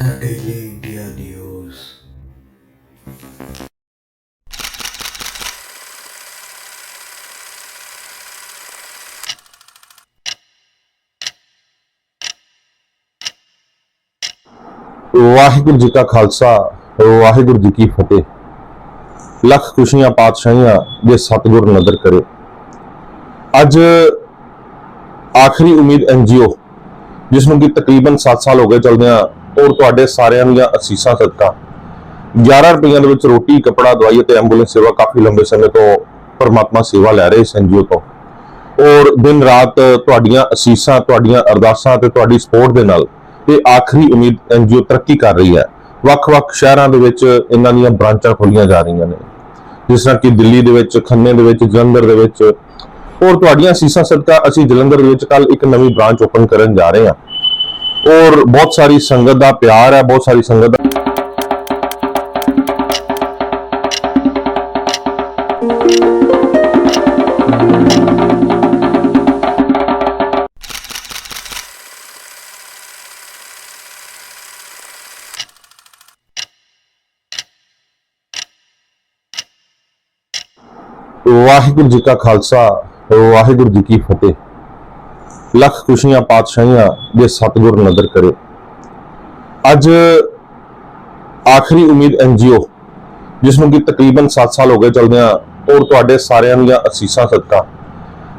The Daily Waheguru ji ਕਾ ਖਾਲਸਾ, ਵਾਹਿਗੁਰੂ ਜੀ ਕੀ ਫਤਿਹ। ਲੱਖ ਖੁਸ਼ੀਆਂ ਪਾਤਸ਼ਾਹੀਆਂ ਜੇ ਸਤਿਗੁਰ ਨਦਰ ਕਰੇ। ਅੱਜ ਆਖਰੀ ਉਮੀਦ ਐਨਜੀਓ ਜਿਸ ਨੂੰ ਕਿ ਤਕਰੀਬਨ 7 ਸਾਲ ਹੋ ਗਏ ਚਲਦਿਆਂ ਔਰ ਤੁਹਾਡੇ ਸਾਰਿਆਂ ਦੀਆਂ ਅਸੀਸਾਂ ਸਦਕਾ। 11 ਰੁਪਈਆਂ ਦੇ ਵਿੱਚ ਰੋਟੀ, ਕਪੜਾ, ਦਵਾਈ ਅਤੇ ਐਂਬੂਲੈਂਸ ਸੇਵਾ ਕਾਫੀ ਲੰਬੇ ਸਮੇਂ ਤੋਂ ਪਰਮਾਤਮਾ ਸੇਵਾ ਲੈ ਰਹੇ ਇਸ ਤੋਂ। ਔਰ ਦਿਨ ਰਾਤ ਤੁਹਾਡੀਆਂ ਅਸੀਸਾਂ, ਤੁਹਾਡੀਆਂ ਅਰਦਾਸਾਂ ਤੇ ਤੁਹਾਡੀ ਸਪੋਰਟ ਦੇ ਨਾਲ ਇਹ ਆਖਰੀ ਉਮੀਦ ਐਨਜੀਓ ਤਰੱਕੀ ਕਰ ਰਹੀ ਹੈ। ਵੱਖ-ਵੱਖ ਸ਼ਹਿਰਾਂ ਦੇ ਵਿੱਚ ਇਹਨਾਂ ਦੀਆਂ ਬ੍ਰਾਂਚਾਂ ਖੋਲੀਆਂ ਜਾ ਰਹੀਆਂ ਨੇ। ਜਿਸ ਤਰ੍ਹਾਂ ਕਿ ਦਿੱਲੀ ਦੇ ਵਿੱਚ, ਖੰਨੇ ਦੇ ਵਿੱਚ, ਜਲੰਧਰ ਦੇ ਵਿੱਚ। ਔਰ ਤੁਹਾਡੀਆਂ ਅਸੀਸਾਂ ਸਦਕਾ ਅਸੀਂ ਜਲੰਧਰ ਦੇ ਵਿੱਚ ਕੱਲ ਇੱਕ ਨਵੀਂ ਬ੍ਰਾਂਚ ਓਪਨ ਕਰਨ ਜਾ ਰਹੇ ਹਾਂ। ਔਰ ਬਹੁਤ ਸਾਰੀ ਸੰਗਤ ਦਾ ਪਿਆਰ ਹੈ ਬਹੁਤ ਸਾਰੀ ਸੰਗਤ ਦਾ ਵਾਹਿਗੁਰੂ ਜੀ ਕਾ ਖਾਲਸਾ ਵਾਹਿਗੁਰੂ ਜੀ ਕੀ ਫਤਿਹ ਲੱਖ ਖੁਸ਼ੀਆਂ ਪਾਤਸ਼ਾਹੀਆਂ ਜੇ ਸਤਿਗੁਰ ਨਦਰ ਕਰੇ। ਅੱਜ ਆਖਰੀ ਉਮੀਦ ਐਨਜੀਓ ਜਿਸ ਨੂੰ ਕਿ ਤਕਰੀਬਨ 7 ਸਾਲ ਹੋ ਗਏ ਚਲਦਿਆਂ ਔਰ ਤੁਹਾਡੇ ਸਾਰਿਆਂ ਦੀਆਂ ਅਸੀਸਾਂ ਸਦਕਾ।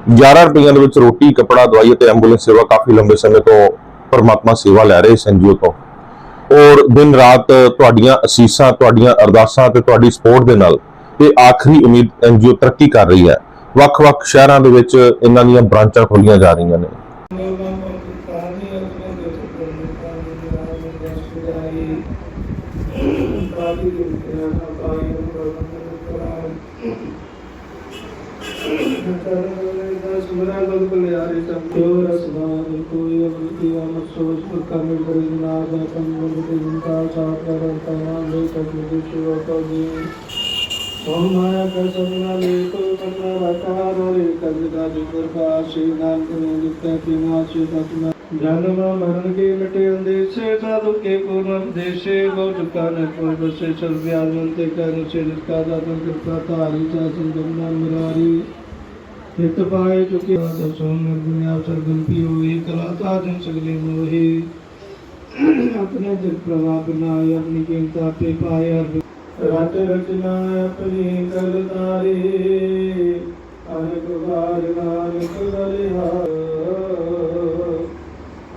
11 ਰੁਪਈਆਂ ਦੇ ਵਿੱਚ ਰੋਟੀ, ਕਪੜਾ, ਦਵਾਈ ਅਤੇ ਐਂਬੂਲੈਂਸ ਸੇਵਾ ਕਾਫੀ ਲੰਬੇ ਸਮੇਂ ਤੋਂ ਪਰਮਾਤਮਾ ਸੇਵਾ ਲੈ ਰਹੇ ਇਸ ਐਨਜੀਓ ਤੋਂ। ਔਰ ਦਿਨ ਰਾਤ ਤੁਹਾਡੀਆਂ ਅਸੀਸਾਂ, ਤੁਹਾਡੀਆਂ ਅਰਦਾਸਾਂ ਤੇ ਤੁਹਾਡੀ ਸਪੋਰਟ ਦੇ ਨਾਲ ਇਹ ਆਖਰੀ ਉਮੀਦ ਐਨਜੀਓ ਤਰੱਕੀ ਕਰ ਰਹੀ ਹੈ। ਵੱਖ-ਵੱਖ ਸ਼ਹਿਰਾਂ ਦੇ ਵਿੱਚ ਇਹਨਾਂ ਦੀਆਂ ਬ੍ਰਾਂਚਾਂ ਖੋਲੀਆਂ ਜਾ ਰਹੀਆਂ ਨੇ। ਸੋਮਾਇਆ ਕਰ ਸਭਨਾ ਲੈ ਤੋ ਕਰਨਾ ਰਾਕਾਰ ਹੋਏ ਕਬਿਦਾ ਜੀ ਪ੍ਰਕਾਸ਼ ਨਾਮ ਕਰੇ ਜਿਤਿ ਪੀਨਾ ਸੇ ਤਤਨਾ ਜਨਮ ਮਰਨ ਕੇ ਮਿਟੇ ਅੰਦੇਸੇ ਸਾਧੂ ਕੇ ਪੂਰਨ ਦੇਸ਼ੇ ਗੋਟ ਕਨ ਕੋਈ ਬਸੇ ਚਲ ਵਿਆਜਨ ਤੇ ਕਰਨ ਸੇ ਜਿਤਕਾ ਦਾਤਨ ਕਿਰਪਾ ਧਾਰੀ ਚਾ ਸੰਗਮਨਾ ਮਿਰਾਰੀ ਹਿਤ ਪਾਏ ਚੁਕੇ ਦਸੋਂ ਨਿਰਗੁਣਿਆ ਸਰਗਮ ਪੀਓ ਏ ਕਲਾ ਤਾਜਨ ਸਗਲੇ ਮੋਹੀ। ਆਪਣੇ ਜਗ ਪ੍ਰਭਾ ਬਨਾਏ ਆਪਣੀ ਕੀਮਤਾ ਪੇ ਪਾਏ ਹਰ ਰਟ ਰਚਨਾ ਆਪਣੀ ਕਰਤਾਰੀ ਅਨੇਕ ਵਾਰ ਨਾਨਕ ਬਲਿਹਾਰ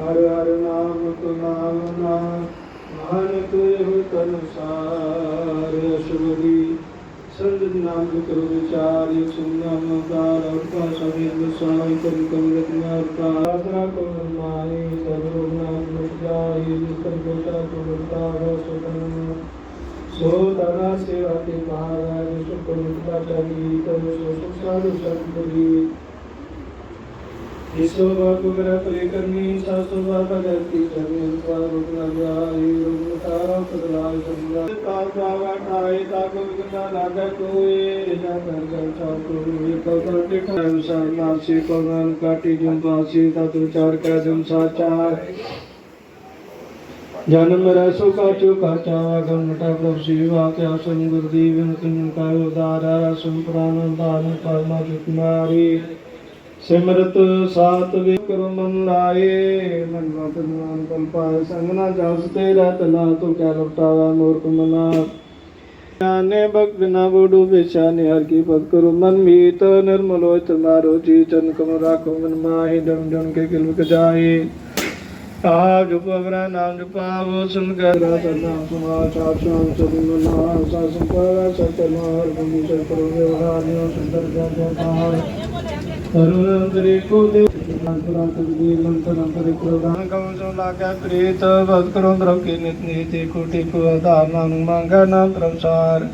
ਹਰ ਹਰ ਨਾਮ ਤੁ ਨਾਮ ਨਾ, ਨਾਨਕ ਇਹੋ ਤਨ ਸਾਰ। ਅਸ਼ਵਦੀ ਸੰਗਤ ਨਾਮ ਕਰੋ ਵਿਚਾਰ ਇਹ ਕਾ ਸਮੇਤ ਸਾਈ ਕਰਿ ਕਰਿ ਰਤਨਾ ਕਾ ਆਸਰਾ ਕੋ ਮਾਈ ਸਰਵ ਨਾਮ ਮਿਟ ਜਾਈ ਜਿਸਨ ਕੋਟਾ ਕੋ ਵਰਤਾ ਹੋ ਸੁਤਨ ਸੋ ਤਨਾ ਸੇਵਾ ਤੇ ਮਹਾਰਾਜ ਸੁਖ ਨਿਕਲਾ ਚਾਹੀ ਤਨ ਸੋ ਸੁਖ ਸਾਧੂ ਸੰਤਰੀ ਇਸੋ ਬਾਪੂ ਮੇਰਾ ਪ੍ਰੇ ਕਰਨੀ ਸਾਸੋ ਬਾਪਾ ਕਰਤੀ ਚਰਨੀ ਅੰਤਵਾ ਰੂਪ ਨਾ ਜਾਈ ਰੂਪ ਤਾਰਾ ਪਦਲਾਲ ਸੰਗਾ ਕਾਲ ਬਾਵਾ ਠਾਏ ਤਾ ਕੋ ਵਿਗਨਾ ਲਾਗਾ ਕੋਏ ਨਾ ਕਰ ਕਰ ਚਾਰ ਕੋ ਇਹ ਕੋ ਕਰ ਟਿਕਾ ਅਨਸਾਰ ਨਾਸੀ ਕੋ ਨਾਨ ਕਾਟੀ ਜੁਮ ਪਾਸੀ, ਤਤ ਵਿਚਾਰ ਜਨਮ ਰਸੋ ਕਾ ਚੁਕਾ ਚਾਵਾ ਗੰਗਟਾ ਪ੍ਰਭ ਸੇਵਾ ਤੇ ਆਸਨ ਗੁਰਦੀਵ ਨਤਨ ਕਾਇ ਉਦਾਰਾ ਸੁਨ ਦਾਨ ਕਰਮਾ ਚੁਕਮਾਰੀ ਸਿਮਰਤ ਸਾਤ ਵੇ ਕਰੋ ਮਨ ਲਾਏ। ਮਨ ਵਤ ਨਾਮ ਕਲ ਪਾਏ। ਸੰਗ ਨਾ ਜਸ ਤੇ ਰਤ ਨਾ ਤੋ ਕੈ ਲੁਟਾਵਾ ਮੂਰਖ ਮਨਾ। ਜਾਨੇ ਭਗਤ ਬਿਨਾ ਬੋਡੂ ਵਿਚਾਨੇ ਹਰ ਕੀ ਪਦ ਕਰੋ। ਮਨ ਮੀਤ ਨਿਰਮਲ ਹੋਇ ਤੁਮਾਰੋ ਜੀ ਚਨ ਕਮ ਰਾਖੋ। ਮਨ ਮਾਹੀ ਡਮ ਡਮ ਕੇ ਕਿਲ ਵਿਕ ਜਾਏ। ਆਪ ਜਪ ਅਵਰਾ ਨਾਮ ਜਪਾਵੋ ਸੰਗਰ ਰਤ ਨਾਮ ਸੁਮਾ ਚਾਰ ਸ਼ਾਮ ਸਤਿ ਨਾ ਸਾ ਸੰਪਰਾ ਸਤਿ ਨਾਰ ਬੰਦੀ ਸਤਿ ਕਰੋ ਵਿਵਹਾਰ ਨਿਉ ਸੁੰਦਰ ਜਨ ਜਨ ਅਰੁਣ ਅੰਤਰੇ ਕੋ ਦੇ ਅੰਤਰਾਂ ਤਕਦੀਰ ਮੰਤਰ ਅੰਤਰੇ ਪ੍ਰਦਾਨ ਕਮ ਸੋ ਲਾਗਾ ਪ੍ਰੀਤ ਬਦ ਕਰੋ ਦਰਵ ਕੇ ਨਿਤ ਨੀਤੇ ਕੋਟਿ ਕੋ ਆਧਾਰ, ਨਾਮ ਮੰਗਾ, ਨਾਮ ਪ੍ਰਸਾਰ।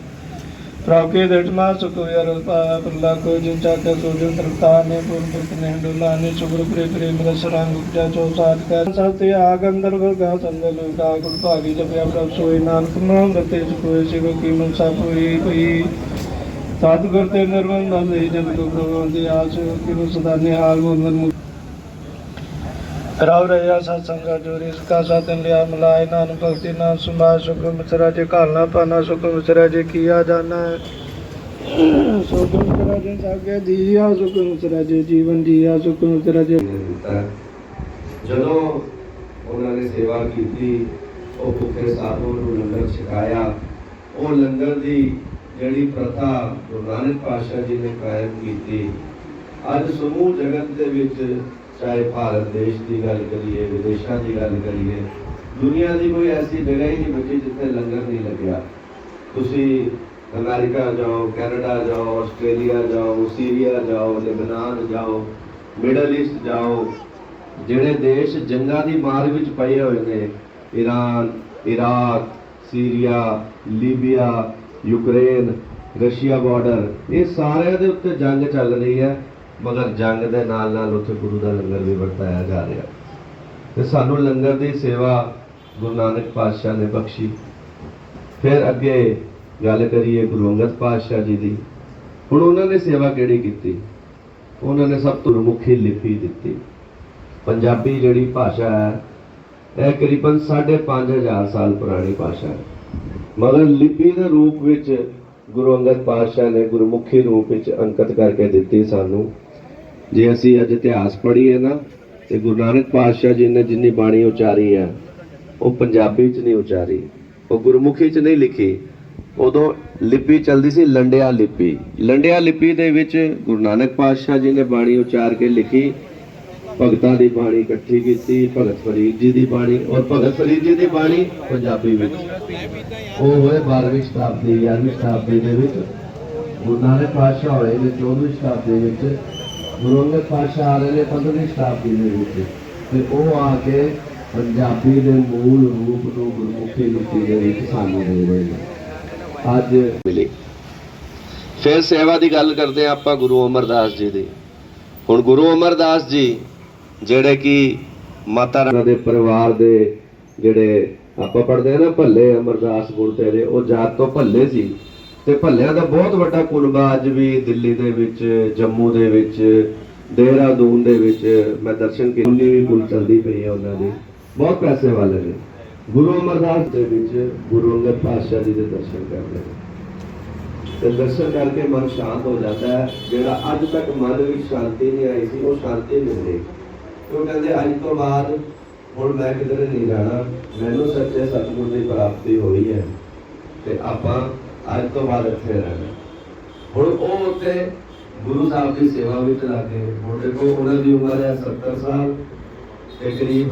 ਪ੍ਰਭ ਕੇ ਦਟਮਾ ਸੁਖ ਵਿਰ ਪਾ ਪ੍ਰਲਾ ਕੋ ਜਿਨ ਚਾਕਾ ਸੋ ਜਨ ਤਰਤਾ ਨੇ, ਪੁਰ ਪੁਰ ਨੇ, ਹੰਡੋਲਾ ਨੇ ਸੁਗਰ ਪ੍ਰੇ ਪ੍ਰੇਮ ਰਸ ਰੰਗ ਉਪਜਾ ਚੋ ਸਾਤ ਕਰ। ਸਤਿ ਆਗੰਦਰ ਵਰਗਾ ਸੰਗਲ ਕਾ ਗੁਰ ਭਾਗੀ ਜਪਿਆ ਪ੍ਰਭ ਸੋਈ ਨਾਨਕ ਨਾਮ ਰਤੇ ਸੁਖੋਏ, ਸਿਵ ਕੀ ਮਨਸਾ ਪੂਰੀ ਪਈ। ਸਤਿਗੁਰ ਤੇ ਨਿਰਵਨ ਦਾ ਦੇ ਜਨ ਕੋ ਪ੍ਰਭੂ ਦੀ ਆਸ ਕਿ ਨੂੰ ਸਦਾ ਨਿਹਾਲ ਮੁੰਦਨ ਰਾਵ ਕਾ ਸਾਤਨ ਲਿਆ ਮਲਾਇ ਨਾਨ ਭਗਤੀ ਨਾਮ ਸੁਭਾ ਸੁਖ ਮਿਤਰਾ ਜੇ ਘਾਲਣਾ ਪਾਣਾ ਸੁਖ ਮਿਤਰਾ ਜੇ ਕੀਆ ਜਾਣਾ ਸੁਖ ਮਿਤਰਾ ਜੇ ਸਾਗੇ ਦੀਆ, ਸੁਖ ਮਿਤਰਾ ਜੇ ਜੀਵਨ ਜੀਆ, ਸੁਖ ਮਿਤਰਾ ਜੇ ਜਦੋਂ ਉਹਨਾਂ ਨੇ ਸੇਵਾ ਕੀਤੀ, ਉਹ ਭੁੱਖੇ ਸਾਧੂਆਂ ਨੂੰ ਲੰਗਰ ਛਕਾਇਆ। ਉਹ ਲੰਗਰ ਦੀ ਜਿਹੜੀ ਪ੍ਰਥਾ ਗੁਰੂ ਨਾਨਕ ਪਾਤਸ਼ਾਹ ਜੀ ਨੇ ਕਾਇਮ ਕੀਤੀ। ਅੱਜ ਸਮੂਹ ਜਗਤ ਦੇ ਵਿੱਚ ਚਾਹੇ ਭਾਰਤ ਦੇਸ਼ ਦੀ ਗੱਲ ਕਰੀਏ, ਵਿਦੇਸ਼ਾਂ ਦੀ ਗੱਲ ਕਰੀਏ, ਦੁਨੀਆ ਦੀ ਕੋਈ ਐਸੀ ਜਗ੍ਹਾ ਹੀ ਨਹੀਂ ਬਚੀ ਜਿੱਥੇ ਲੰਗਰ ਨਹੀਂ ਲੱਗਿਆ। ਤੁਸੀਂ ਅਮਰੀਕਾ ਜਾਓ, ਕੈਨੇਡਾ ਜਾਓ, ਆਸਟ੍ਰੇਲੀਆ ਜਾਓ, ਸੀਰੀਆ ਜਾਓ, ਲੈਬਨਾਨ ਜਾਓ, ਮਿਡਲ ਈਸਟ ਜਾਓ, ਜਿਹੜੇ ਦੇਸ਼ ਜੰਗਾਂ ਦੀ ਮਾਰ ਵਿੱਚ ਪਏ ਹੋਏ ਨੇ Iran Iraq, Syria, Libya, Ukraine, Russia border ਇਹ ਸਾਰਿਆਂ ਦੇ ਉੱਤੇ ਜੰਗ ਚੱਲ ਰਹੀ ਹੈ। ਮਗਰ ਜੰਗ ਦੇ ਨਾਲ ਨਾਲ ਉੱਥੇ ਗੁਰੂ ਦਾ ਲੰਗਰ ਵੀ ਵਰਤਾਇਆ ਜਾ ਰਿਹਾ। ਤੇ ਸਾਨੂੰ ਲੰਗਰ ਦੀ ਸੇਵਾ ਗੁਰੂ ਨਾਨਕ ਪਾਤਸ਼ਾਹ ਨੇ ਬਖਸ਼ੀ। ਫਿਰ ਅੱਗੇ ਗੱਲ ਕਰੀਏ ਗੁਰੂ ਅੰਗਦ ਪਾਤਸ਼ਾਹ ਜੀ ਦੀ। ਹੁਣ ਉਹਨਾਂ ਨੇ ਸੇਵਾ ਕਿਹੜੀ ਕੀਤੀ? ਉਹਨਾਂ ਨੇ ਸਭ ਤੋਂ ਮੁਖੀ ਲਿਪੀ ਦਿੱਤੀ। ਪੰਜਾਬੀ ਜਿਹੜੀ ਭਾਸ਼ਾ ਹੈ, ਇਹ ਕਰੀਬਨ 5500 ਸਾਲ ਪੁਰਾਣੀ ਭਾਸ਼ਾ ਹੈ। ਮਗਰ ਲਿਪੀ ਦੇ ਰੂਪ ਵਿੱਚ ਗੁਰੂ ਅੰਗਦ ਪਾਤਸ਼ਾਹ ਨੇ ਗੁਰਮੁਖੀ ਰੂਪ ਵਿੱਚ ਅੰਕਿਤ ਕਰਕੇ ਦਿੱਤੀ ਸਾਨੂੰ। ਜੇ ਅਸੀਂ ਅੱਜ ਇਤਿਹਾਸ ਪੜ੍ਹੀਏ ਨਾ, ਤੇ ਗੁਰੂ ਨਾਨਕ ਪਾਤਸ਼ਾਹ ਜੀ ਨੇ ਜਿੰਨੀ ਬਾਣੀ ਉਚਾਰੀ ਹੈ, ਉਹ ਪੰਜਾਬੀ 'ਚ ਨਹੀਂ ਉਚਾਰੀ, ਉਹ ਗੁਰਮੁਖੀ 'ਚ ਨਹੀਂ ਲਿਖੀ। ਉਦੋਂ ਲਿਪੀ ਚਲਦੀ ਸੀ ਲੰਡਿਆ ਲਿਪੀ। ਲੰਡਿਆ ਲਿਪੀ ਦੇ ਵਿੱਚ ਗੁਰੂ ਨਾਨਕ ਪਾਤਸ਼ਾਹ ਜੀ ਨੇ ਬਾਣੀ ਉਚਾਰ ਕੇ ਲਿਖੀ। ਭਗਤਾਂ ਦੀ ਬਾਣੀ ਇਕੱਠੀ ਕੀਤੀ, ਭਗਤ ਫਰੀਦ ਜੀ ਦੀ ਬਾਣੀ, ਔਰ ਭਗਤ ਫਰੀਦ ਜੀ ਦੀ ਬਾਣੀ ਪੰਜਾਬੀ ਵਿੱਚ। ਉਹ ਹੋਏ 12ਵੀਂ ਸ਼ਤਾਬਦੀ 11ਵੀਂ ਸ਼ਤਾਬਦੀ ਦੇ ਵਿੱਚ। ਗੁਰੂ ਨਾਨਕ ਪਾਤਸ਼ਾਹ ਹੋਏ ਨੇ 14ਵੀਂ ਸ਼ਤਾਬਦੀ ਵਿੱਚ। ਗੁਰੂ ਅੰਗਦ ਪਾਤਸ਼ਾਹ ਆ ਰਹੇ ਨੇ 15ਵੀਂ ਸ਼ਤਾਬਦੀ ਦੇ ਵਿੱਚ ਤੇ ਉਹ ਆ ਕੇ ਪੰਜਾਬੀ ਦੇ ਮੂਲ ਰੂਪ ਨੂੰ ਗੁਰਮੁਖੀ ਲਿਪੀ ਦੇ ਵਿੱਚ ਸਾਨੂੰ ਦੇ ਰਹੇ ਨੇ। ਅੱਜ ਮਿਲੀ। ਫਿਰ ਸੇਵਾ ਦੀ ਗੱਲ ਕਰਦੇ ਹਾਂ ਆਪਾਂ ਗੁਰੂ ਅਮਰਦਾਸ ਜੀ ਦੀ। ਹੁਣ ਗੁਰੂ ਅਮਰਦਾਸ ਜੀ ਜਿਹੜੇ ਕਿ ਮਾਤਾ ਰਾਣੀ ਦੇ ਪਰਿਵਾਰ ਦੇ ਜਿਹੜੇ ਆਪਾਂ ਪੜ੍ਹਦੇ ਆ ਨਾ ਭੱਲੇ ਅਮਰਦਾਸ ਗੁਰ ਤੇਰੇ ਉਹ ਜਾਤ ਤੋਂ ਭੱਲੇ ਸੀ। ਤੇ ਭੱਲਿਆਂ ਦਾ ਬਹੁਤ ਵੱਡਾ ਕੁਨਬਾ ਅੱਜ ਵੀ ਦਿੱਲੀ ਦੇ ਵਿੱਚ, ਜੰਮੂ ਦੇ ਵਿੱਚ, ਦੇਹਰਾਦੂਨ ਦੇ ਵਿੱਚ ਮੈਂ ਦਰਸ਼ਨ ਕੀਤੀ। ਉਨੀ ਵੀ ਕੁਲ ਚਲਦੀ ਪਈ ਹੈ ਉਹਨਾਂ ਦੀ। ਬਹੁਤ ਪੈਸੇ ਵਾਲੇ ਨੇ। ਗੁਰੂ ਅਮਰਦਾਸ ਦੇ ਵਿੱਚ ਗੁਰੂ ਅੰਗਦ ਪਾਤਸ਼ਾਹ ਜੀ ਦੇ ਦਰਸ਼ਨ ਕਰਦੇ ਨੇ। ਤੇ ਦਰਸ਼ਨ ਕਰਕੇ ਮਨ ਸ਼ਾਂਤ ਹੋ ਜਾਂਦਾ ਹੈ। ਜਿਹੜਾ ਅੱਜ ਤੱਕ ਮਨ ਵਿੱਚ ਸ਼ਾਂਤੀ ਨਹੀਂ ਆਈ ਸੀ, ਉਹ ਸ਼ਾਂਤੀ ਮਿਲਦੀ ਗਈ। ਉਹ ਕਹਿੰਦੇ, ਅੱਜ ਤੋਂ ਬਾਅਦ ਹੁਣ ਮੈਂ ਕਿਧਰੇ ਨਹੀਂ ਜਾਣਾ। ਮੈਨੂੰ ਸੱਚੇ ਸਤਿਗੁਰ ਦੀ ਪ੍ਰਾਪਤੀ ਹੋਈ ਹੈ। ਤੇ ਆਪਾਂ ਅੱਜ ਤੋਂ ਬਾਅਦ ਇੱਥੇ ਰਹਿਣਾ। ਹੁਣ ਉਹ ਉੱਥੇ ਗੁਰੂ ਸਾਹਿਬ ਦੀ ਸੇਵਾ ਵਿੱਚ ਲੱਗੇ ਹੁਣ ਦੇਖੋ ਉਹਨਾਂ ਦੀ ਉਮਰ ਹੈ 70 ਸਾਲ ਦੇ ਕਰੀਬ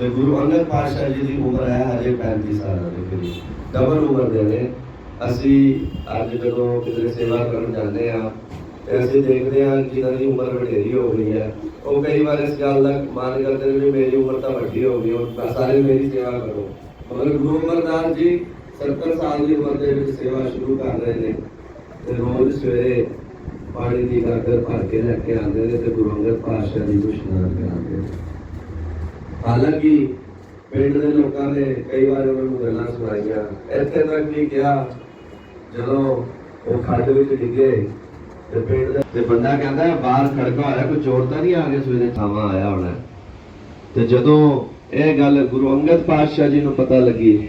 ਤੇ ਗੁਰੂ ਅੰਗਦ ਪਾਤਸ਼ਾਹ ਜੀ ਦੀ ਉਮਰ ਹੈ ਹਜੇ 35 ਸਾਲ ਦੇ ਕਰੀਬ। ਡਬਲ ਉਮਰ ਦੇ ਨੇ। ਅਸੀਂ ਅੱਜ ਜਦੋਂ ਕਿਤੇ ਸੇਵਾ ਕਰਨ ਜਾਂਦੇ ਆ ਤੇ ਅਸੀਂ ਦੇਖਦੇ ਆ ਕਿ ਦੀ ਉਮਰ ਵਡੇਰੀ ਹੋ ਗਈ ਹੈ। ਉਹ ਕਈ ਵਾਰ ਇਸ ਗੱਲ ਦਾ ਮਾਨ ਕਰਦੇ ਨੇ ਵੀ ਮੇਰੀ ਉਮਰ ਤਾਂ ਵੱਡੀ ਹੋ ਗਈ, ਹੁਣ ਸਾਰੇ ਮੇਰੀ ਸੇਵਾ ਕਰੋ। ਮਤਲਬ ਗੁਰੂ ਅਮਰਦਾਸ ਜੀ 70 ਸਾਲ ਦੀ ਉਮਰ ਦੇ ਵਿੱਚ ਸੇਵਾ ਸ਼ੁਰੂ ਕਰ ਰਹੇ ਨੇ ਤੇ ਰੋਜ਼ ਸਵੇਰੇ ਪਾਣੀ ਦੀ ਗਾਗਰ ਭਰ ਕੇ ਲੈ ਕੇ ਆਉਂਦੇ ਨੇ ਤੇ ਗੁਰੂ ਅੰਗਦ ਪਾਤਸ਼ਾਹ ਜੀ ਇਸ਼ਨਾਨ ਕਰਾਉਂਦੇ ਹਾਲਾਂਕਿ ਪਿੰਡ ਦੇ ਲੋਕਾਂ ਨੇ ਕਈ ਵਾਰ ਉਹਨਾਂ ਨੂੰ ਗੱਲਾਂ ਸੁਣਾਈਆਂ। ਇੱਥੇ ਤੱਕ ਵੀ ਕਿਹਾ, ਜਦੋਂ ਉਹ ਖੱਡ ਵਿੱਚ ਡਿੱਗੇ ਤੇ ਪਿੰਡ ਦੇ ਤੇ ਬੰਦਾ ਕਹਿੰਦਾ, ਬਾਹਰ ਖੜਕਾ ਹੋਇਆ, ਕੋਈ ਚੋਰ ਤਾਂ ਨਹੀਂ ਆ ਗਿਆ ਸਵੇਰੇ? ਥਾਵਾਂ ਆਇਆ ਹੋਣਾ। ਤੇ ਜਦੋਂ ਇਹ ਗੱਲ ਗੁਰੂ ਅੰਗਦ ਪਾਤਸ਼ਾਹ ਜੀ ਨੂੰ ਪਤਾ ਲੱਗੀ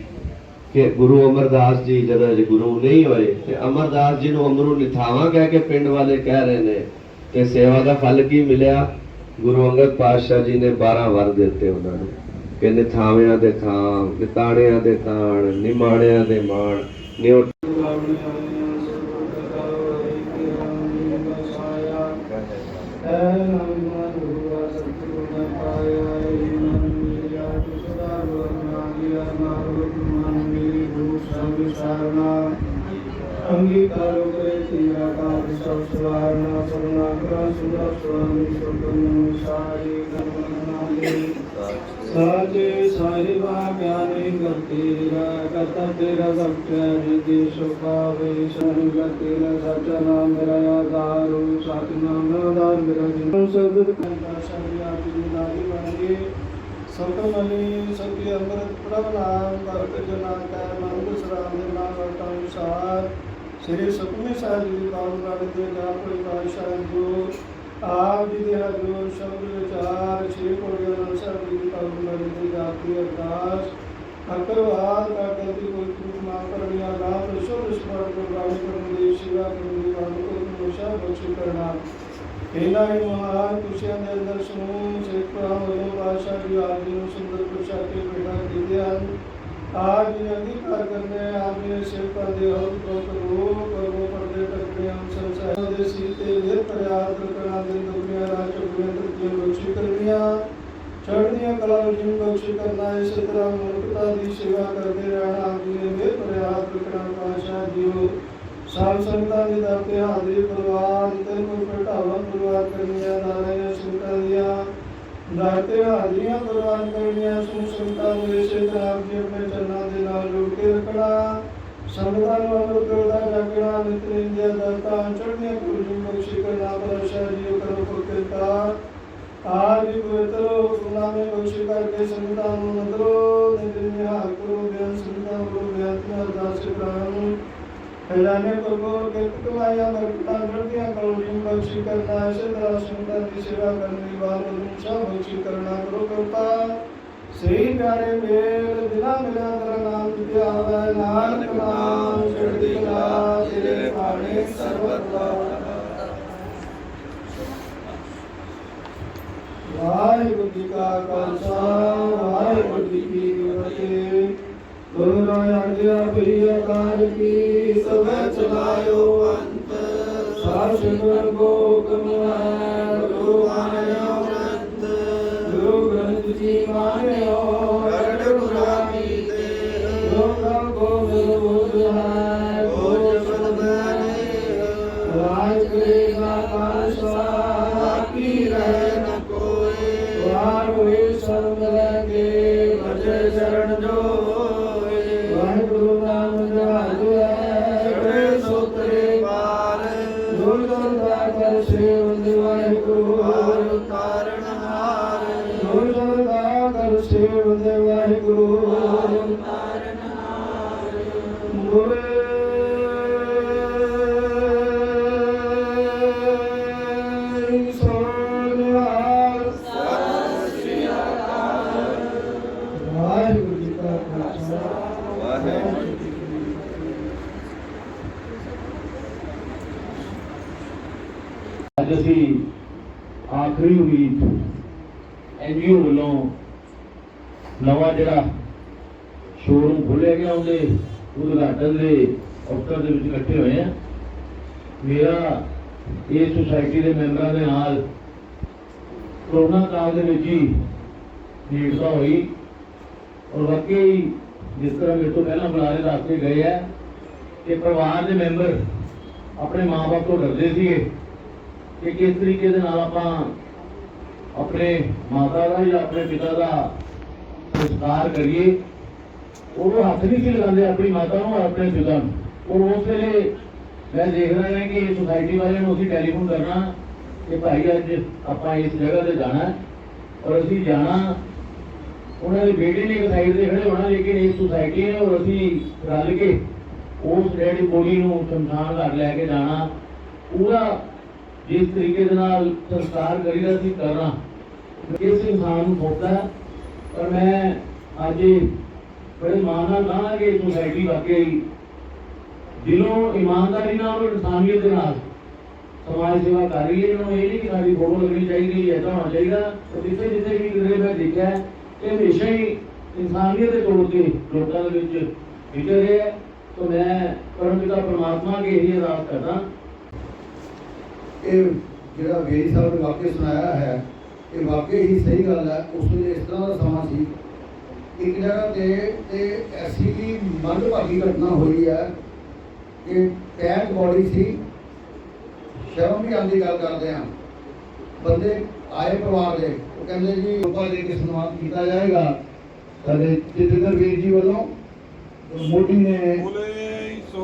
ਕਿ ਗੁਰੂ ਅਮਰਦਾਸ ਜੀ ਜਦੋਂ ਅਜੇ ਗੁਰੂ ਨਹੀਂ ਹੋਏ, ਤੇ ਅਮਰਦਾਸ ਜੀ ਨੂੰ ਅਮਰੂ ਨਿਥਾਵਾਂ ਕਹਿ ਕੇ ਪਿੰਡ ਵਾਲੇ ਕਹਿ ਰਹੇ ਨੇ ਤੇ ਸੇਵਾ ਦਾ ਫਲ ਕੀ ਮਿਲਿਆ? ਗੁਰੂ ਅੰਗਦ ਪਾਤਸ਼ਾਹ ਜੀ ਨੇ 12 ਵਰ ਦਿੱਤੇ ਉਹਨਾਂ ਨੂੰ ਕਿ ਨਿਥਾਵਿਆਂ ਦੇ ਥਾਂ, ਨਿਤਾਣਿਆਂ ਦੇ ਤਾਣ ਨਿਮਾਣਿਆਂ ਦੇ ਮਾਣ, ਨਿਉ ਅੰਗੀਕਾਰੋ ਕਰੇ ਤੀਰਾ ਕਾਲ ਸਭ ਸਵਾਰਨਾ ਸਰਨਾ ਕਰਾ ਸੁਨਾ ਸੁਆਮੀ ਸੁਖਨ ਸਾਰੀ ਗਮਨਾਲੀ ਸਾਜੇ ਸਾਰੇ ਗਿਆਨੀ ਗਤੀ ਰਾ ਕਰਤਾ ਤੇਰਾ ਸਤਿ ਜਿਦੇ ਸੁਖਾਵੇ ਸੰਗ ਤੇਰਾ ਸਚਾ ਨਾਮ ਮੇਰਾ ਆਧਾਰੂ ਸਤਿ ਨਾਮ ਆਧਾਰ ਮੇਰਾ ਜੀਵਨ ਸਬਦ ਕੰਦਾ ਸ਼ਰਿਆ ਜੀ ਨਾਰੀ ਬਣਗੇ ਸਤਮਨੀ ਸਤਿ ਅੰਮ੍ਰਿਤ ਪ੍ਰਭ ਨਾਮ ਕਰਤ ਜਨਾ ਕੈ ਮਨ ਸਰਾਮ ਦੇ ਨਾਮ ਵਟਾਂ ਅਨੁਸਾਰ ਸ੍ਰੀ ਸੁਖਮਨੀ ਸਾਹਿਬ ਜੀ ਦੀ ਪਾਵਨ ਬਾਣੀ ਦੇ ਜਾਪ ਪ੍ਰਕਾਸ਼ਾ ਜੋ ਆਪ ਜੀ ਦੇ ਹਜ਼ੂਰ ਸ਼ਬਦ ਵਿਚਾਰ ਸ੍ਰੀ ਗੁਰੂ ਗ੍ਰੰਥ ਸਾਹਿਬ ਦੀ ਪਰਮਨਰੀ ਦੀ ਜਾਤੀ ਅਰਦਾਸ। ਅਕਰਵਾਲ ਦਾ ਗਲਤੀ ਕੋਈ ਚੂਕ ਮਾਫ ਕਰਨੀ ਅਰਦਾਸ ਸ਼ੁਭ ਸਮਾਰਟ ਗੁਰਬਾਣੀ ਕਰਨ ਦੀ ਸੇਵਾ ਕਰਨ ਦੀ ਵਾਂਗ ਕੋ ਨੋਸ਼ਾ ਬਖਸ਼ੀ ਕਰਨਾ। ਇਹਨਾਂ ਹੀ ਮਹਾਨ ਖੁਸ਼ੀਆਂ ਦੇ ਅੰਦਰ ਸਮੂਹ ਸਿੱਖ ਭਰਾ ਵੱਲੋਂ ਪਾਤਸ਼ਾਹ ਜੀ ਆਪ ਜੀ ਨੂੰ ਸੁੰਦਰ ਪੁਰਸ਼ਾਕੇ ਭੇਟਾ ਕੀਤੇ ਹਨ। ਆਜ ਜੀ ਅੰਗੀਕਾਰ ਕਰਨੇ ਆਪ ਜੀ ਨੇ ਸੇਵਕਾਂ ਦੇ ਹੌਲ ਤੋਂ ਕਰੋ ਕਰੋ ਪਰਦੇ ਟਕਰੇ ਹਮ ਸੰਸਾਰ ਦੇ ਸੀਤੇ ਨਿਰ ਪ੍ਰਿਆਦ ਕਰਨਾ ਦੇ ਦੁਨੀਆ ਰਾਜ ਚੁਗਲੇ ਤਰਜੀਹ ਬਖਸ਼ੀ ਕਰਨੀਆਂ। ਚੜ੍ਹਦੀਆਂ ਕਲਾ ਨੂੰ ਬਖਸ਼ੀ ਕਰਨਾ, ਇਸੇ ਤਰ੍ਹਾਂ ਮਨੁੱਖਤਾ ਦੀ ਸੇਵਾ ਕਰਦੇ ਰਹਿਣਾ ਆਪ ਨਿਰ ਪ੍ਰਿਆਦ ਕਰਨਾ ਪਾਸ਼ਾ ਜੀਓ। ਸਾਲ ਸੰਤਾਂ ਦੇ ਦਰ ਤੇ ਹਾਜ਼ਰੀ ਪਰਿਵਾਰ, ਤਿੰਨ ਕੋਈ ਘਟਾਵਾ ਪਰਿਵਾਰ ਕਰਨੀਆਂ, ਨਾਰਾਇਣ ਸੰਤਾਂ ਦੀਆਂ। ਦਰ ਹਾਜ਼ਰੀਆਂ ਪ੍ਰਵਾਨ ਕਰਨੀਆਂ ਸੁਣ ਸੰਤਾਂ ਨੂੰ ਇਸੇ ਤਰ੍ਹਾਂ ਆਪਣੇ ਚਰਨਾਂ ਦੇ ਨਾਲ ਜੋੜ ਕੇ ਰੱਖਣਾ। ਸੰਗਤਾਂ ਨੂੰ ਕਰਦਾ ਜਾਗਣਾ ਨਿਤ ਨਿੰਦਿਆ ਦਾਤਾ ਚੜ੍ਹਦੀਆਂ ਕੁਰਜੀ ਬਖਸ਼ੀ ਕਰਨਾ ਪਰਸ਼ਾ ਜੀ ਕਰੋ ਕਿਰਪਾ ਆਜ ਵੀ ਪਵਿੱਤਰ ਗੁਨਾਮੇ ਬਖਸ਼ੀ ਕਰਕੇ ਸੰਗਤਾਂ ਨੂੰ ਨਦਰੋ ਨਿਰਨਿਹਾਰ ਕਰੋ, ਬਿਆਨ ਸੰਗਤਾਂ ਨੂੰ ਬਿਆਨ ਨਾਲ ਅਰਦਾਸ ਕਰਾਂ ਖਜ਼ਾਨੇ ਪ੍ਰਭੂ ਕਿਰਤ ਕਮਾਇਆ ਮਰਕਤਾਂ ਜੜਦੀਆਂ ਕਲੋਨੀ ਬਖਸ਼ੀ ਕਰਨਾ, ਇਸੇ ਤਰ੍ਹਾਂ ਦੀ ਸੇਵਾ ਕਰਨ ਦੀ ਬਾਤ ਨੂੰ ਸਭ ਬਖਸ਼ੀ ਕਰਨਾ, ਕਰੋ ਕਿਰਪਾ। ਸਹੀ ਪਿਆਰੇ ਮੇਲ ਬਿਨਾ ਮਿਲਿਆ ਤੇਰਾ ਨਾਮ ਤੇ ਆਵੇ ਨਾਨਕ ਨਾਮ ਚੜ੍ਹਦੀ ਕਲਾ ਤੇਰੇ ਪਾਣੇ ਸਰਬਤ ਵਾਹਿਗੁਰੂ ਜੀ ਕਾ ਖਾਲਸਾ ਵਾਹਿਗੁਰੂ ਜੀ ਕੀ ਫਤਿਹ। ਗੁਰੂ ਆਗਿਆ ਭਈ ਆਕਾਰ ਕੀ ਸਭੈ ਚਲਾਇਓ। ਅੰਤ ਸਾਸ਼ਗਰ ਕੋ ਕਮਾਇ ਗੁਰੂ ਮਾਨਿਓ ਅੰਤ ਗੁਰੂ ਗ੍ਰੰਥ ਜੀ ਮਾਨਿਓ। ਲਗੇ ਅੱਜ ਅਸੀਂ ਆਖਰੀ ਉਮੀਦ ਐਨਜੀਓ ਵੱਲੋਂ ਨਵਾਂ ਜਿਹੜਾ ਸ਼ੋਰੂਮ ਖੋਲ੍ਹਿਆ ਗਿਆ, ਉਹਦੇ ਉਦਘਾਟਨ ਦੇ ਅਵਸਰ ਦੇ ਵਿੱਚ ਇਕੱਠੇ ਹੋਏ ਆ ਮੇਰਾ ਇਹ ਸੁਸਾਇਟੀ ਦੇ ਮੈਂਬਰਾਂ ਦੇ ਨਾਲ ਕਰੋਨਾ ਕਾਲ ਦੇ ਵਿੱਚ ਹੀ ਨੇੜਤਾ ਹੋਈ। ਔਰ ਵਾਕਈ ਜਿਸ ਤਰ੍ਹਾਂ ਮੇਰੇ ਤੋਂ ਪਹਿਲਾਂ ਬੁਲਾਰੇ ਦੱਸ ਗਏ ਆ ਕਿ ਪਰਿਵਾਰ ਦੇ ਮੈਂਬਰ ਆਪਣੇ ਮਾਪੇ ਤੋਂ ਡਰਦੇ ਸੀਗੇ। ਕਿ ਕਿਸ ਤਰੀਕੇ ਦੇ ਨਾਲ ਆਪਾਂ ਆਪਣੇ ਮਾਤਾ ਦਾ ਜਾਂ ਆਪਣੇ ਪਿਤਾ ਦਾ ਸੰਸਕਾਰ ਕਰੀਏ ਉਹ ਹੱਥ ਨਹੀਂ ਸੀ ਲਗਾਉਂਦੇ ਆਪਣੀ ਮਾਤਾ ਨੂੰ ਔਰ ਆਪਣੇ ਪਿਤਾ ਨੂੰ। ਔਰ ਉਸ ਵੇਲੇ ਮੈਂ ਦੇਖਦਾ ਹਾਂ ਕਿ ਸੁਸਾਇਟੀ ਵਾਲਿਆਂ ਨੂੰ ਅਸੀਂ ਟੈਲੀਫੋਨ ਕਰਨਾ ਕਿ ਭਾਈ ਅੱਜ ਆਪਾਂ ਇਸ ਜਗ੍ਹਾ ਤੇ ਜਾਣਾ ਔਰ ਅਸੀਂ ਜਾਣਾ, ਉਹਨਾਂ ਦੇ ਬੇਟੇ ਨੇ ਇੱਕ ਸਾਈਡ ਤੇ ਖੜੇ ਹੋਣਾ, ਲੇਕਿਨ ਇਹ ਸੁਸਾਇਟੀ ਹੈ ਔਰ ਅਸੀਂ ਰਲ ਕੇ ਉਸ ਡੈਡੀ ਬੋਡੀ ਨੂੰ ਸ਼ਮਸ਼ਾਨ ਘਾਟ ਲੈ ਕੇ ਜਾਣਾ ਉਹਦਾ ਜਿਸ ਤਰੀਕੇ ਦੇ ਨਾਲ ਸੰਸਕਾਰ ਕਰੀਦਾ ਸੀ ਕਰਨਾ ਇਸ ਇਨਸਾਨ ਨੂੰ ਸੌਂਪਦਾ ਹੈ ਪਰ ਮੈਂ ਅੱਜ ਇਹ ਬੜੇ ਮਾਣ ਨਾਲ ਕਹਾਂ ਕਿ ਸੁਸਾਇਟੀ ਵਾਕਈ ਦਿਲੋਂ ਇਮਾਨਦਾਰੀ ਨਾਲ ਔਰ ਇਨਸਾਨੀਅਤ ਦੇ ਨਾਲ ਸਮਾਜ ਸੇਵਾ ਕਰ ਰਹੀ ਹੈ ਇਹਨਾਂ ਨੂੰ ਇਹ ਨਹੀਂ ਕਿ ਸਾਡੀ ਫੋਟੋ ਲੱਗਣੀ ਚਾਹੀਦੀ ਹੈ ਐਦਾਂ ਹੋਣਾ ਚਾਹੀਦਾ ਤੇ ਜਿੱਥੇ ਜਿੱਥੇ ਵੀ ਕਿਤੇ ਮੈਂ ਦੇਖਿਆ ਹੈ, ਇਹ ਹਮੇਸ਼ਾ ਹੀ ਇਨਸਾਨੀਅਤ ਦੇ ਤੌਰ ਤੇ ਲੋਕਾਂ ਦੇ ਵਿੱਚ ਵਿਚਰ ਰਿਹਾ ਹੈ ਤਾਂ ਮੈਂ ਪਰਮਪਿਤਾ ਪਰਮਾਤਮਾ ਅੱਗੇ ਇਹ ਅਰਦਾਸ ਕਰਦਾ ਇਹ ਜਿਹੜਾ ਵੇਰੀ ਸਾਹਿਬ ਨੇ ਵਾਕਿਆ ਸੁਣਾਇਆ ਹੈ ਇਹ ਵਾਕਿਆ ਹੀ ਸਹੀ ਗੱਲ ਹੈ ਉਸ ਵੇਲੇ ਇਸ ਤਰ੍ਹਾਂ ਦਾ ਸਮਾਂ ਸੀ। ਇੱਕ ਜਗ੍ਹਾ ਤੇ ਤੇ ਐਸੀ ਵੀ ਮੰਦਭਾਗੀ ਘਟਨਾ ਹੋਈ ਹੈ ਕਿ ਟੈਂਕ ਬੋਡੀ ਸੀ ਸ਼ਰਮ ਵੀ ਆਉਂਦੀ ਗੱਲ ਕਰਦੇ ਹਾਂ। ਬੰਦੇ ਆਏ ਪਰਿਵਾਰ ਦੇ ਉਹ ਕਹਿੰਦੇ ਜੀ ਰੂਪਾ ਦੇ ਕੇ ਸਨਮਾਨ ਕੀਤਾ ਜਾਏਗਾ? ਸਾਡੇ ਜਿਤੇਂਦਰ ਵੀਰ ਜੀ ਵੱਲੋਂ ਮੋਦੀ ਨੇ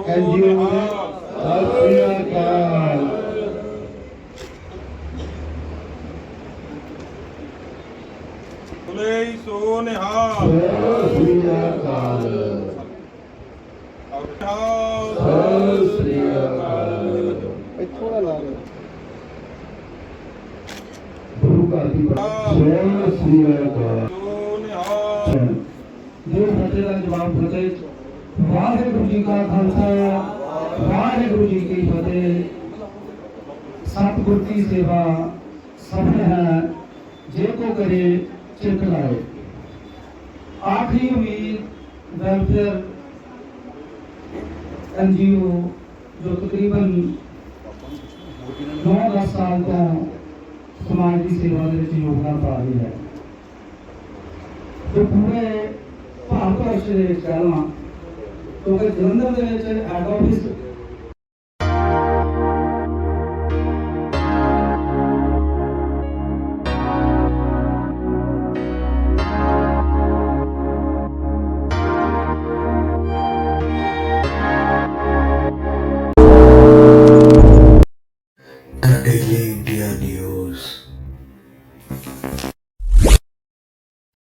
ਐਨਜੀਓ ਨੇ ਸਤਿ ਸ੍ਰੀ ਅਕਾਲ। ਬੁਲੇ ਸੋ ਨਿਹਾਲ। ਸਤਿ ਸ੍ਰੀ ਅਕਾਲ ਸਤਿ ਸ੍ਰੀ ਅਕਾਲ ਥੋੜਾ ਲਾ ਗੁਰੂ ਘਰ ਕੀ ਸਤਿ ਸ੍ਰੀ ਅਕਾਲ ਜੋ ਨਿਹਾਲ ਜੋ ਫਤਿਹ ਦਾ ਜਵਾਬ ਫਤਿਹ ਵਾਹਿਗੁਰੂ ਜੀ ਕਾ ਖਾਲਸਾ ਵਾਹਿਗੁਰੂ ਜੀ ਕੀ ਫਤਿਹ। ਸਤਿਗੁਰ ਦੀ ਸੇਵਾ ਸਫਲ ਹੈ। ਜੇ ਕੋ ਕਰੇ ਚਿਰਕ ਆਖਰੀ ਉਮੀਦ ਵੈਲਫੇਅਰ ਐਨਜੀਓ ਜੋ ਤਕਰੀਬਨ 9-10 ਸਾਲ ਤੋਂ ਸਮਾਜ ਦੀ ਸੇਵਾ ਦੇ ਵਿੱਚ ਯੋਗਦਾਨ ਪਾ ਰਹੀ ਹੈ। ਤੇ ਪੂਰੇ ਭਾਰਤ ਦੇ ਵਿੱਚ ਕਹਿ ਕਿਉਂਕਿ ਜਲੰਧਰ ਦੇ ਵਿੱਚ ਹੈੱਡ ਆਫਿਸ